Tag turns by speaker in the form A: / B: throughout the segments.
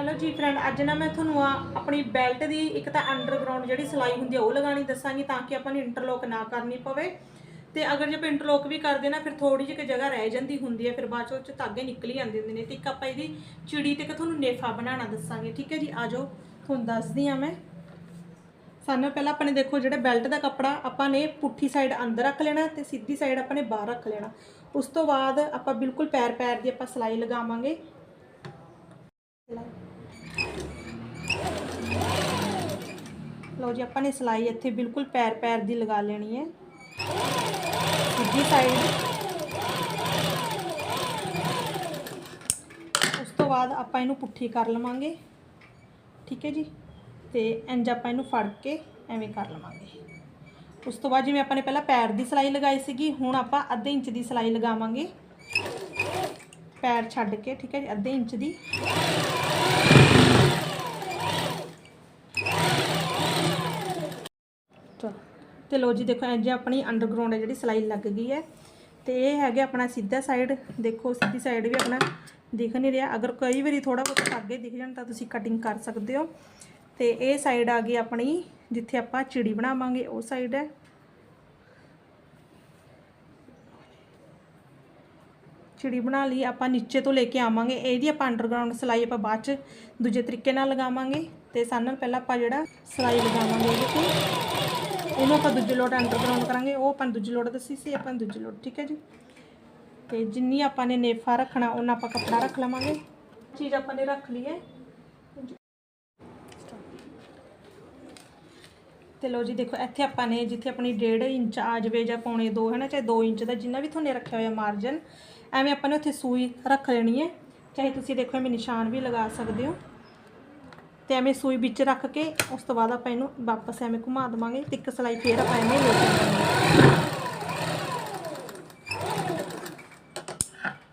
A: Hello ਜੀ friend ਅੱਜ ਨਾ ਮੈਂ ਤੁਹਾਨੂੰ ਆ ਆਪਣੀ ਬੈਲਟ ਦੀ ਇੱਕ ਤਾਂ ਅੰਡਰਗਰਾਉਂਡ ਜਿਹੜੀ ਸਿਲਾਈ ਹੁੰਦੀ ਆ ਉਹ ਲਗਾਣੀ ਦੱਸਾਂਗੀ ਤਾਂ ਕਿ ਆਪਾਂ ਨੂੰ ਇੰਟਰਲੋਕ ਨਾ ਕਰਨੀ ਪਵੇ। ਤੇ ਅਗਰ ਜੇ ਆਪਾਂ ਇੰਟਰਲੋਕ ਵੀ ਕਰਦੇ ਨਾ, ਫਿਰ ਥੋੜੀ ਜਿਹੀ ਕੁ ਜਗ੍ਹਾ ਰਹਿ ਜਾਂਦੀ ਹੁੰਦੀ ਹੈ ਫਿਰ ਬਾਅਦ ਚੋਂ ਉਹ 'ਚ ਧਾਗੇ ਨਿਕਲ ਹੀ ਜਾਂਦੇ ਹੁੰਦੇ ਨੇ। ਤੇ ਇੱਕ ਆਪਾਂ ਇਹਦੀ ਚਿੜੀ ਤੇ ਇੱਕ ਤੁਹਾਨੂੰ ਨੇਫਾ ਬਣਾਉਣਾ ਦੱਸਾਂਗੇ, ਠੀਕ ਹੈ ਜੀ? ਆ ਜਾਓ, ਤੁਹਾਨੂੰ ਦੱਸਦੀ ਆ ਮੈਂ। ਸਾਨੂੰ ਪਹਿਲਾਂ ਆਪਾਂ ਨੇ ਦੇਖੋ ਜਿਹੜੇ ਬੈਲਟ ਦਾ ਕੱਪੜਾ ਆਪਾਂ ਨੇ ਪੁੱਠੀ ਸਾਈਡ ਅੰਦਰ ਰੱਖ ਲੈਣਾ ਤੇ ਸਿੱਧੀ ਸਾਈਡ ਆਪਾਂ ਨੇ ਬਾਹਰ ਰੱਖ ਲੈਣਾ। ਉਸ ਤੋਂ ਬਾਅਦ ਆਪਾਂ ਬਿਲਕੁਲ ਪੈਰ ਪੈਰ ਦੀ ਆਪਾਂ ਸਿਲਾਈ ਲਗਾਵਾਂਗੇ। ਲਓ ਜੀ, ਆਪਾਂ ਨੇ ਸਿਲਾਈ ਇੱਥੇ ਬਿਲਕੁਲ ਪੈਰ ਪੈਰ ਦੀ ਲਗਾ ਲੈਣੀ ਹੈ। ਦੂਜੀ ਸਾਈਡ ਉਸ ਤੋਂ ਬਾਅਦ ਆਪਾਂ ਇਹਨੂੰ ਪੁੱਠੀ ਕਰ ਲਵਾਂਗੇ। ਠੀਕ ਹੈ ਜੀ? ਤੇ ਇੰਜ ਆਪਾਂ ਇਹਨੂੰ ਫੜ ਕੇ ਐਵੇਂ ਕਰ ਲਵਾਂਗੇ। ਉਸ ਤੋਂ ਬਾਅਦ ਜਿਵੇਂ ਆਪਾਂ ਨੇ ਪਹਿਲਾਂ ਪੈਰ ਦੀ ਸਿਲਾਈ ਲਗਾਈ ਸੀਗੀ, ਹੁਣ ਆਪਾਂ ਅੱਧੇ ਇੰਚ ਦੀ ਸਿਲਾਈ ਲਗਾਵਾਂਗੇ। ਪੈਰ ਛੱਡ ਕੇ, ਠੀਕ ਹੈ ਜੀ? ਅੱਧੇ ਇੰਚ ਦੀ ਚਲੋ ਤੇ ਲੋ ਜੀ, ਦੇਖੋ ਇੰਜ ਆਪਣੀ ਅੰਡਰਗਰਾਉਂਡ ਹੈ ਜਿਹੜੀ ਸਿਲਾਈ ਲੱਗ ਗਈ ਹੈ। ਤੇ ਇਹ ਹੈਗਾ ਆਪਣਾ ਸਿੱਧਾ ਸਾਈਡ ਦੇਖੋ, ਸਿੱਧੀ ਸਾਈਡ ਵੀ ਆਪਣਾ ਦਿਖ ਨਹੀਂ ਰਿਹਾ। ਅਗਰ ਕਈ ਵਾਰੀ ਥੋੜਾ ਬਹੁਤ ਅੱਗੇ ਦਿਖ ਜਾਣ ਤਾਂ ਤੁਸੀਂ ਕਟਿੰਗ ਕਰ ਸਕਦੇ ਹੋ। ਤੇ ਇਹ ਸਾਈਡ ਆ ਗਈ ਆਪਣੀ, ਜਿੱਥੇ ਆਪਾਂ ਚਿੜੀ ਬਣਾਵਾਂਗੇ, ਉਹ ਸਾਈਡ ਹੈ। ਚਿੜੀ ਬਣਾ ਲਈ, ਆਪਾਂ ਨੀਚੇ ਤੋਂ ਲੈ ਕੇ ਆਵਾਂਗੇ। ਇਹਦੀ ਆਪਾਂ ਅੰਡਰਗਰਾਉਂਡ ਸਿਲਾਈ ਆਪਾਂ ਬਾਅਦ ਚ ਦੂਜੇ ਤਰੀਕੇ ਨਾਲ ਲਗਾਵਾਂਗੇ। ਤੇ ਸਾਰਿਆਂ ਨਾਲ ਪਹਿਲਾਂ ਆਪਾਂ ਜਿਹੜਾ ਸਿਲਾਈ ਲਗਾਵਾਂਗੇ ਇਹਦੇ ਤੇ ਉਹਨੂੰ ਆਪਾਂ ਦੂਜੇ ਲੋਟ ਅੰਡਰਗਰਾਉਂਡ ਕਰਾਂਗੇ, ਉਹ ਆਪਾਂ ਨੂੰ ਦੂਜੀ ਲੋਟ ਦੱਸੀ ਸੀ, ਆਪਾਂ ਨੂੰ ਦੂਜੀ ਲੋਟ, ਠੀਕ ਹੈ ਜੀ? ਤੇ ਜਿੰਨੀ ਆਪਾਂ ਨੇ ਨੇਫਾ ਰੱਖਣਾ ਉਹਨਾਂ ਆਪਾਂ ਕੱਪੜਾ ਰੱਖ ਲਵਾਂਗੇ। ਚੀਜ਼ ਆਪਾਂ ਨੇ ਰੱਖ ਲਈ ਹੈ। ਤੇ ਲੋ ਜੀ, ਦੇਖੋ, ਇੱਥੇ ਆਪਾਂ ਨੇ ਜਿੱਥੇ ਆਪਣੀ 1.5 ਇੰਚ ਆ ਜਾਵੇ ਜਾਂ ਪੌਣੇ 2 ਹੈ ਨਾ ਚਾਹੇ 2 ਇੰਚ ਦਾ ਜਿੰਨਾ ਵੀ ਤੁਹਾਨੂੰ ਰੱਖਿਆ ਹੋਇਆ ਮਾਰਜਨ ਐਵੇਂ ਆਪਾਂ ਨੇ ਉੱਥੇ ਸੂਈ ਰੱਖ ਲੈਣੀ ਹੈ। ਚਾਹੇ ਤੁਸੀਂ ਦੇਖੋ, ਐਵੇਂ ਨਿਸ਼ਾਨ ਵੀ ਲਗਾ ਸਕਦੇ ਹੋ। ਤੇ ਐਵੇਂ ਸੂਈ ਵਿੱਚ ਰੱਖ ਕੇ ਉਸ ਤੋਂ ਬਾਅਦ ਆਪਾਂ ਇਹਨੂੰ ਵਾਪਸ ਐਵੇਂ ਘੁਮਾ ਦਵਾਂਗੇ ਤੇ ਇੱਕ ਸਲਾਈ ਫੇਰ ਆਪਾਂ ਐਵੇਂ ਲੈ ਜਾਵਾਂਗੇ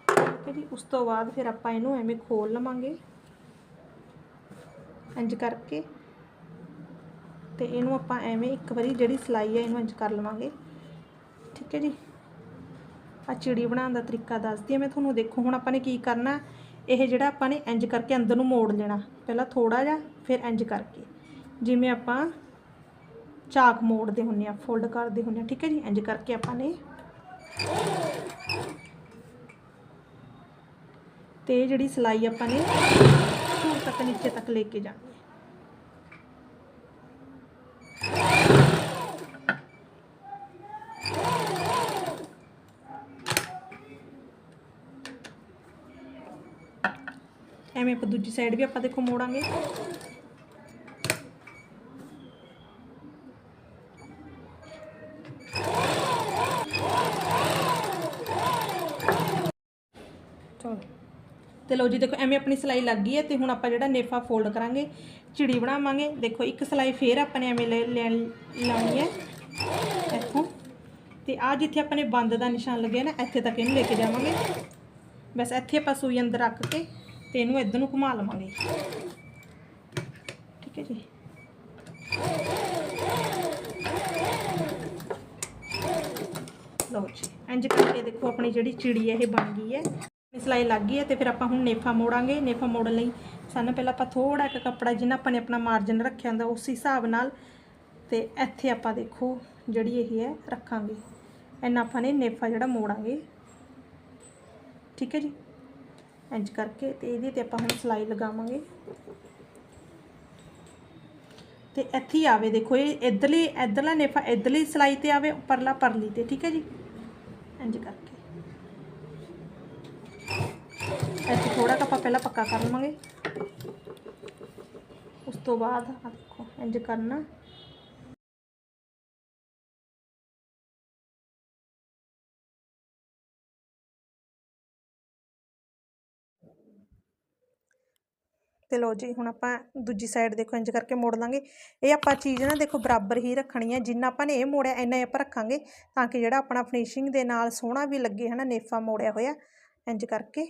A: ਠੀਕ ਹੈ ਜੀ, ਉਸ ਤੋਂ ਬਾਅਦ ਫਿਰ ਆਪਾਂ ਇਹਨੂੰ ਐਵੇਂ ਖੋਲ ਲਵਾਂਗੇ। ਇੰਜ ਕਰਕੇ ਤੇ ਇਹਨੂੰ ਆਪਾਂ ਐਵੇਂ ਇੱਕ ਵਾਰੀ ਜਿਹੜੀ ਸਿਲਾਈ ਹੈ ਇਹਨੂੰ ਇੰਜ ਕਰ ਲਵਾਂਗੇ। ਠੀਕ ਹੈ ਜੀ। ਆ ਚਿੜੀ ਬਣਾਉਣ ਦਾ ਤਰੀਕਾ ਦੱਸਦੀ ਹਾਂ ਮੈਂ ਤੁਹਾਨੂੰ ਦੇਖੋ ਹੁਣ ਆਪਾਂ ਨੇ ਕੀ ਕਰਨਾ ਇਹ ਜਿਹੜਾ ਆਪਾਂ ਨੇ ਇੰਜ ਕਰਕੇ ਅੰਦਰ ਨੂੰ ਮੋੜ ਲੈਣਾ। ਪਹਿਲਾਂ ਥੋੜਾ ਜਿਹਾ, ਫਿਰ ਇੰਜ ਕਰਕੇ। ਜਿਵੇਂ ਆਪਾਂ ਚਾਕ ਮੋੜਦੇ ਹੁੰਨੇ ਆ ਫੋਲਡ ਕਰਦੇ ਹੁੰਨੇ ਆ ਠੀਕ ਹੈ ਜੀ? ਇੰਜ ਕਰਕੇ ਆਪਾਂ ਨੇ ਤੇ ਜਿਹੜੀ ਸਿਲਾਈ ਆਪਾਂ ਨੇ ਸੂਰ ਤੱਕ ਨੀਚੇ ਤੱਕ ਲੈ ਕੇ ਜਾਣੀ। ਐਵੇਂ ਆਪਾਂ ਦੂਜੀ ਸਾਈਡ ਵੀ ਆਪਾਂ ਦੇਖੋ ਮੋੜਾਂਗੇ। ਚਲੋ। ਤੇ ਲਓ ਜੀ, ਦੇਖੋ ਐਵੇਂ ਆਪਣੀ ਸਿਲਾਈ ਲੱਗ ਗਈ ਹੈ ਤੇ ਹੁਣ ਆਪਾਂ ਜਿਹੜਾ ਨੇਫਾ ਫੋਲਡ ਕਰਾਂਗੇ, ਚਿੜੀ ਬਣਾਵਾਂਗੇ। ਦੇਖੋ, ਇੱਕ ਸਿਲਾਈ ਫੇਰ ਆਪਾਂ ਨੇ ਐਵੇਂ ਲੈ ਲੈ- ਲਾਉਣੀ ਹੈ। ਇੱਥੋਂ। ਤੇ ਆ ਜਿੱਥੇ ਆਪਾਂ ਨੇ ਬੰਦ ਦਾ ਨਿਸ਼ਾਨ ਲੱਗਿਆ ਨਾ, ਇੱਥੇ ਤੱਕ ਇਹਨੂੰ ਲੈ ਕੇ ਜਾਵਾਂਗੇ। ਬਸ ਇੱਥੇ ਆਪਾਂ ਸੂਈ ਅੰਦਰ ਰੱਖ ਕੇ ਤੇ ਇਹਨੂੰ ਇੱਧਰ ਨੂੰ ਘੁਮਾ ਲਵਾਂਗੇ। ਠੀਕ ਹੈ ਜੀ। ਲਓ ਜੀ ਇੰਜ ਕਰਕੇ ਦੇਖੋ ਆਪਣੀ ਜਿਹੜੀ ਚਿੜੀ ਹੈ, ਇਹ ਬਣ ਗਈ ਹੈ। ਸਿਲਾਈ ਲੱਗ ਗਈ ਹੈ ਤੇ ਫਿਰ ਆਪਾਂ ਹੁਣ ਨੇਫਾ ਮੋੜਾਂਗੇ। ਨੇਫਾ ਮੋੜਨ ਲਈ ਸਾਨੂੰ ਪਹਿਲਾਂ ਆਪਾਂ ਥੋੜਾ ਇੱਕ ਕੱਪੜਾ ਜਿੰਨਾ ਆਪਾਂ ਨੇ ਆਪਣਾ ਮਾਰਜਨ ਰੱਖਿਆ ਹੁੰਦਾ, ਉਸ ਹਿਸਾਬ ਨਾਲ ਤੇ ਇੱਥੇ ਆਪਾਂ ਦੇਖੋ ਜਿਹੜੀ ਇਹ ਹੈ, ਰੱਖਾਂਗੇ। ਇੰਨਾ ਆਪਾਂ ਨੇ ਨੇਫਾ ਜਿਹੜਾ ਮੋੜਾਂਗੇ। ਠੀਕ ਹੈ ਜੀ। ਇੰਜ ਕਰਕੇ ਤੇ ਇਹਦੇ ਤੇ ਆਪਾਂ ਹੁਣ ਸਿਲਾਈ ਲਗਾਵਾਂਗੇ। ਤੇ ਇੱਥੇ ਹੀ ਆਵੇ ਦੇਖੋ, ਇਹ ਇਧਰਲੀ, ਇਧਰਲਾ ਨੇਫਾ ਇਧਰਲੀ ਸਿਲਾਈ ਤੇ ਆਵੇ ਪਰਲਾ ਪਰਲੀ ਤੇ, ਠੀਕ ਹੈ ਜੀ? ਇੰਜ ਕਰਕੇ। ਇੱਥੇ ਥੋੜਾ ਕੁ ਆਪਾਂ ਪਹਿਲਾਂ ਪੱਕਾ ਕਰ ਲਵਾਂਗੇ। ਉਸ ਤੋਂ ਬਾਅਦ ਆ ਦੇਖੋ ਇੰਜ ਕਰਨਾ। ਤੇ ਲਓ ਜੀ, ਹੁਣ ਆਪਾਂ ਦੂਜੀ ਸਾਈਡ ਦੇਖੋ ਇੰਜ ਕਰਕੇ ਮੋੜ ਲਾਂਗੇ। ਇਹ ਆਪਾਂ ਚੀਜ਼ ਨਾ ਦੇਖੋ, ਬਰਾਬਰ ਹੀ ਰੱਖਣੀ ਹੈ। ਜਿੰਨਾ ਆਪਾਂ ਨੇ ਇਹ ਮੋੜਿਆ, ਇੰਨਾ ਹੀ ਆਪਾਂ ਰੱਖਾਂਗੇ ਤਾਂ ਕਿ ਜਿਹੜਾ ਆਪਣਾ ਫਿਨਿਸ਼ਿੰਗ ਦੇ ਨਾਲ ਸੋਹਣਾ ਵੀ ਲੱਗੇ, ਹਨਾ, ਨੇਫਾ ਮੋੜਿਆ ਹੋਇਆ ਇੰਜ ਕਰਕੇ।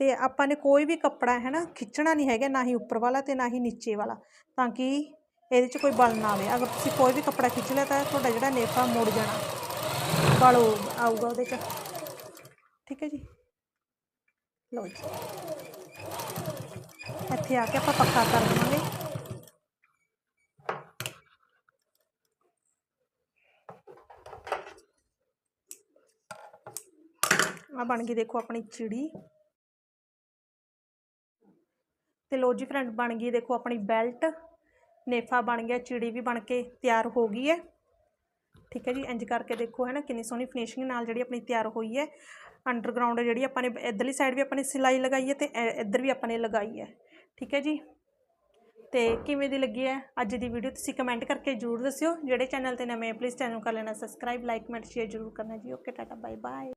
A: ਤੇ ਆਪਾਂ ਨੇ ਕੋਈ ਵੀ ਕੱਪੜਾ ਹੈ ਨਾ ਖਿੱਚਣਾ ਨਹੀਂ ਹੈਗਾ, ਨਾ ਹੀ ਉੱਪਰ ਵਾਲਾ ਤੇ ਨਾ ਹੀ ਨੀਚੇ ਵਾਲਾ, ਤਾਂ ਕਿ ਇਹਦੇ 'ਚ ਕੋਈ ਬਲ ਨਾ ਆਵੇ। ਅਗਰ ਤੁਸੀਂ ਕੋਈ ਵੀ ਕੱਪੜਾ ਖਿੱਚ ਲਿਆ ਤਾਂ ਤੁਹਾਡਾ ਜਿਹੜਾ ਨੇਫਾ ਮੁੜ ਜਾਣਾ। ਬਲ ਆਊਗਾ ਉਹਦੇ 'ਚ। ਠੀਕ ਹੈ ਜੀ? ਲਓ ਜੀ। ਇੱਥੇ ਆ ਕੇ ਆਪਾਂ ਪੱਕਾ ਕਰ ਦੇਵਾਂਗੇ। ਆ ਬਣ ਗਈ ਦੇਖੋ ਆਪਣੀ ਚਿੜੀ। ਤੇ ਲੋ ਜੀ ਫਰੈਂਡ ਬਣ ਗਈ ਦੇਖੋ ਆਪਣੀ ਬੈਲਟ। ਨੇਫਾ ਬਣ ਗਿਆ, ਚਿੜੀ ਵੀ ਬਣ ਕੇ ਤਿਆਰ ਹੋ ਗਈ ਹੈ। ਠੀਕ ਹੈ ਜੀ ਇੰਜ ਕਰਕੇ ਦੇਖੋ ਹੈ ਨਾ, ਕਿੰਨੀ ਸੋਹਣੀ ਫਿਨਿਸ਼ਿੰਗ ਨਾਲ ਜਿਹੜੀ ਆਪਣੀ ਤਿਆਰ ਹੋਈ ਹੈ। ਅੰਡਰਗਰਾਉਂਡ ਜਿਹੜੀ ਆਪਾਂ ਨੇ, ਇਧਰਲੀ ਸਾਈਡ ਵੀ ਆਪਾਂ ਨੇ ਸਿਲਾਈ ਲਗਾਈ ਹੈ ਤੇ ਇੱਧਰ ਵੀ ਆਪਾਂ ਨੇ ਲਗਾਈ ਹੈ। ਠੀਕ ਹੈ ਜੀ? ਤੇ ਕਿਵੇਂ ਦੀ ਲੱਗੀ ਹੈ ਅੱਜ ਦੀ ਵੀਡੀਓ ਤੁਸੀਂ ਕਮੈਂਟ ਕਰਕੇ ਜਰੂਰ ਦੱਸਿਓ। ਜਿਹੜੇ ਚੈਨਲ ਤੇ ਨਵੇਂ ਪਲੀਜ਼ ਚੈਨਲ ਕਰ ਲੈਣਾ ਸਬਸਕ੍ਰਾਈਬ ਲਾਈਕ ਕਮੈਂਟ ਸ਼ੇਅਰ ਜਰੂਰ ਕਰਨਾ ਜੀ। Okay tata bye bye